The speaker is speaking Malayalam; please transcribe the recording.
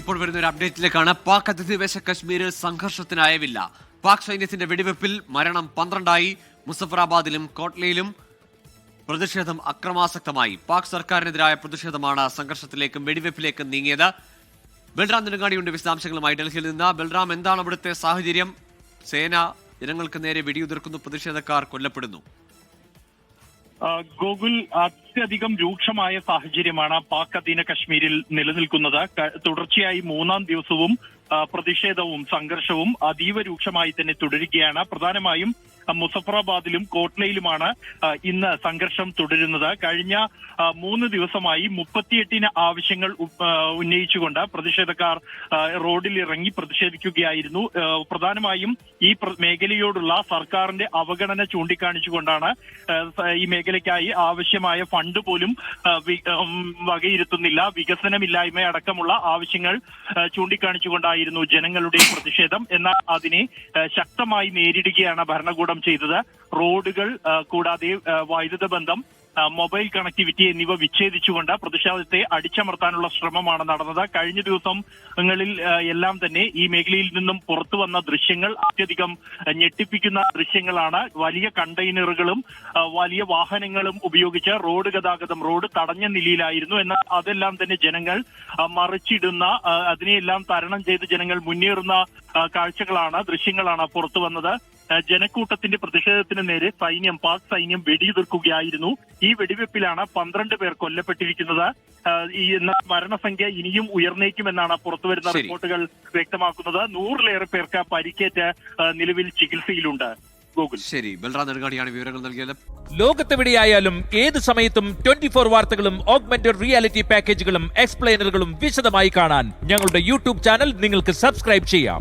ഇപ്പോൾ വരുന്ന ഒരു അപ്ഡേറ്റിലേക്കാണ് പാക് അധിനിവേശ കശ്മീരിൽ സംഘർഷത്തിനായവില്ല. പാക് സൈന്യത്തിന്റെ വെടിവെപ്പിൽ മരണം പന്ത്രണ്ടായി. മുസഫറാബാദിലും കോട്ട്ലയിലും പ്രതിഷേധം അക്രമാസക്തമായി. പാക് സർക്കാരിനെതിരായ പ്രതിഷേധമാണ് സംഘർഷത്തിലേക്കും വെടിവെപ്പിലേക്കും നീങ്ങിയത്. ബൽറാം നെടുങ്ങാടിയുണ്ട് വിശദാംശങ്ങളുമായി. ഡൽഹിയിൽ നിന്ന് ബൽറാം എന്താണ് അവിടുത്തെ സാഹചര്യം? സേന ജനങ്ങൾക്ക് നേരെ വെടിയുതിർക്കുന്നു പ്രതിഷേധക്കാർ കൊല്ലപ്പെടുന്നു. ഗോകുൽ അത്യധികം രൂക്ഷമായ സാഹചര്യമാണ് പാക് അധീന കശ്മീരിൽ നിലനിൽക്കുന്നത്. തുടർച്ചയായി മൂന്നാം ദിവസവും പ്രതിഷേധവും സംഘർഷവും അതീവ രൂക്ഷമായി തന്നെ തുടരുകയാണ്. പ്രധാനമായും മുസഫറാബാദിലും കോട്ട്ലയിലുമാണ് ഇന്ന് സംഘർഷം തുടരുന്നത്. കഴിഞ്ഞ മൂന്ന് ദിവസമായി മുപ്പത്തിയെട്ടിന് ആവശ്യങ്ങൾ ഉന്നയിച്ചുകൊണ്ട് പ്രതിഷേധക്കാർ റോഡിൽ ഇറങ്ങി പ്രതിഷേധിക്കുകയായിരുന്നു. പ്രധാനമായും ഈ മേഖലയോടുള്ള സർക്കാരിന്റെ അവഗണന ചൂണ്ടിക്കാണിച്ചുകൊണ്ടാണ് ഈ മേഖലയ്ക്കായി ആവശ്യമായ ഫണ്ട് പോലും വകയിരുത്തുന്നില്ല. വികസനമില്ലായ്മ അടക്കമുള്ള ആവശ്യങ്ങൾ ചൂണ്ടിക്കാണിച്ചുകൊണ്ടായിരുന്നു ജനങ്ങളുടെ പ്രതിഷേധം. എന്നാൽ അതിനെ ശക്തമായി നേരിടുകയാണ് ഭരണകൂടം ചെയ്തത്. റോഡുകൾ കൂടാതെ വൈദ്യുത ബന്ധം മൊബൈൽ കണക്ടിവിറ്റി എന്നിവ വിച്ഛേദിച്ചുകൊണ്ട് പ്രതിഷേധത്തെ അടിച്ചമർത്താനുള്ള ശ്രമമാണ് നടന്നത്. കഴിഞ്ഞ ദിവസങ്ങളിൽ എല്ലാം തന്നെ ഈ മേഖലയിൽ നിന്നും പുറത്തു വന്ന ദൃശ്യങ്ങൾ അത്യധികം ഞെട്ടിപ്പിക്കുന്ന ദൃശ്യങ്ങളാണ്. വലിയ കണ്ടെയ്നറുകളും വലിയ വാഹനങ്ങളും ഉപയോഗിച്ച് റോഡ് ഗതാഗതം റോഡ് തടഞ്ഞ നിലയിലായിരുന്നു. എന്നാൽ അതെല്ലാം തന്നെ ജനങ്ങൾ മറിച്ചിടുന്ന അതിനെയെല്ലാം തരണം ചെയ്ത് ജനങ്ങൾ മുന്നേറുന്ന കാഴ്ചകളാണ് ദൃശ്യങ്ങളാണ് പുറത്തു വന്നത്. ജനക്കൂട്ടത്തിന്റെ പ്രതിഷേധത്തിന് നേരെ സൈന്യം പാക് സൈന്യം വെടിയുതിർക്കുകയായിരുന്നു. ഈ വെടിവെപ്പിലാണ് പന്ത്രണ്ട് പേർ കൊല്ലപ്പെട്ടിരിക്കുന്നത്. ഈ മരണസംഖ്യ ഇനിയും ഉയർന്നേക്കുമെന്നാണ് പുറത്തുവരുന്ന വരുന്ന റിപ്പോർട്ടുകൾ വ്യക്തമാക്കുന്നത്. നൂറിലേറെ പേർക്ക് പരിക്കേറ്റ് നിലവിൽ ചികിത്സയിലുണ്ട് ശരി. ബൽറാം നെടുങ്ങാടിയാണ് വിവരങ്ങൾ നൽകിയത്. ലോകത്തെവിടെയായാലും ഏത് സമയത്തും ട്വന്റി ഫോർ വാർത്തകളും ഓഗ്മെന്റഡ് റിയാലിറ്റി പാക്കേജുകളും എക്സ്പ്ലെയിനറുകളും വിശദമായി കാണാൻ ഞങ്ങളുടെ യൂട്യൂബ് ചാനൽ നിങ്ങൾക്ക് സബ്സ്ക്രൈബ് ചെയ്യാം.